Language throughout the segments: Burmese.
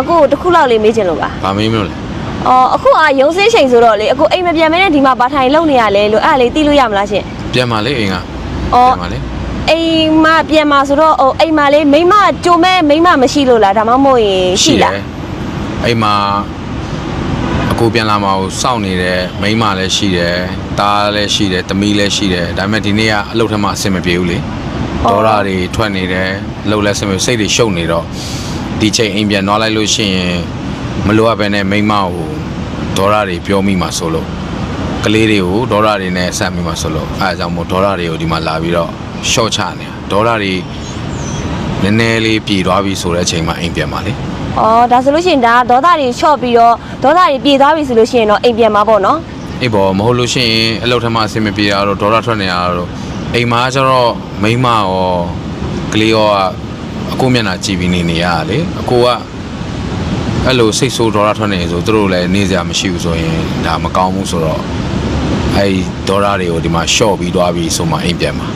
အခုတစ်ခုလောက်လေးမေးချင်လို့ပါဗာမေးမလို့လဲအော်အခုကရုံးစင်းချိန်ဆိုတော့လေအခုအိမ်မပြန်မနဲ့ဒီမှာဘာထိုင်လုံနေရလဲလို့အဲ့ဒါလေးသိလို့ရမလားရှင်ပြန်ပါလေအိမ်ကအော်ပြန်ပါလေအိမ်မပြန်มาဆိုတော့ဟိုအိမ်မလေးမိမကြုံမဲ့မိမမရှိလို့လားဒါမှမဟုတ်ရင်ရှိလားအိမ်မှာအကိုပြန်လာမှာကိုစောင့်နေတဲ့မိန်းမလည်းရှိတယ်တားလည်းရှိတယ်သမီးလည်းရှိတယ်ဒါပေမဲ့ဒီနေ့ကအလုပ်ထက်မှအဆင်မပြေဘူးလေဒေါ်လာတွေထွက်နေတယ်အလုပ်လည်းအဆင်မပြေစိတ်တွေရှုပ်နေတော့ ဒီချိန်အိမ်ပြန်သွားလိုက်လို့ရှိရင်မလိုအပ်ဘဲနဲ့မိန်းမကိုဒေါ်လာတွေပြောမိမှာဆိုလို့ကလေးတွေကိုဒေါ်လာတွေနဲ့ဆက်မိမှာဆိုလို့အဲအကြောင့်မို့ဒေါ်လာတွေကိုဒီမှာလာပြီးတော့ရှော့ချနေတာဒေါ်လာတွေနည်းနည်းလေးပြည်သွားပြီဆိုတဲ့အချိန်မှာအိမ်ပြန်ပါလေအော်ဒါဆိုလို့ရှိရင်ဒါဒေါသတွေချော့ပြီးတော့ဒေါသတွေပြေသွားပြီဆိုလို့ရှိရင်တော့အိမ်ပြန်มาပေါ့နော်အေးပေါ်မဟုတ်လို့ရှိရင်အလုပ်ထမ်းမှအဆင်မပြေတာတော့ဒေါ်လာထွက်နေရတော့အိမ်မှာကျတော့မိန်းမရောကလေးရော အကိုမျက်နှာကြည့်ပြီးနေနေရတာလေအကိုကအဲ့လိုစိတ်ဆိုးဒေါ်လာထွက်နေဆိုသူတို့လည်းနေစရာမရှိဘူးဆိုရင်ဒါမကောင်းဘူးဆိုတော့အဲ့ဒီဒေါ်လာတွေကိုဒီမှာရှော့ပြီးသွားပြီးဆိုမှအိမ်ပြန်မှာ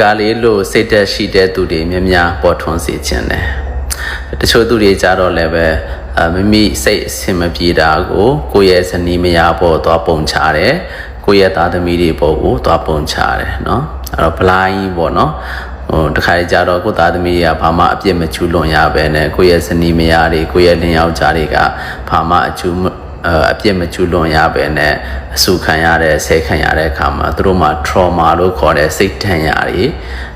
ကားလေးလို့စိတ်သက်ရှိတဲ့သူတွေများများပေါ်ထွန်းစေခြင်းတယ်တချို့သူတွေကြတော့လည်းပဲအမိမိစိတ်အဆင်မပြေတာကိုကိုယ့်ရဲ့ဇနီးမယားပေါ်သွားပုံချတယ်ကိုယ့်ရဲ့သားသမီးတွေပေါ်ကိုသွားပုံချတယ်เนาะအဲ့တော့ဘလိုင်းပေါ့เนาะ ဟိုတခါကြတော့ကိုသားသမီးတွေကဘာမှအပြစ်မချူလွန်ရပဲနဲ့ကိုရဲ့ဇနီးမယားတွေကိုရဲ့လင်ယောက်ျားတွေကဘာမှအချူအပြစ်မကျူးလွန်ရပဲနဲ့အဆူခံရတဲ့ဆဲခံရတဲ့အခါမှာသူတို့မှာ trauma လို့ခေါ်တဲ့စိတ်ထန်ရာတွေ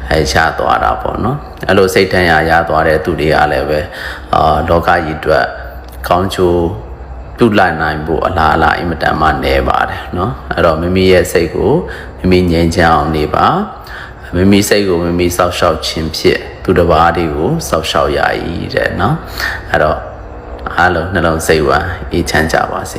အဲရသွားတာပေါ့နော်အဲ့လိုစိတ်ထန်ရာရသွားတဲ့သူတွေကလည်းပဲအာလောကကြီးအတွက်ကောင်းချိုးပြုလိုက်နိုင်ဖို့အလားအလာအင်မတန်မှနေပါတယ်နော်အဲ့တော့မိမိရဲ့စိတ်ကိုမိမိငြိမ်းချမ်းအောင်နေပါ မိမိစိတ်ကိုမိမိစောက်ရှောက်ခြင်းဖြင့်သူတစ်ပါးတွေကိုစောက်ရှောက်ရည်တဲ့เนาะအဲ့တော့အားလုံးနှလုံးစိတ်ဝမ်းအေးချမ်းကြပါစေ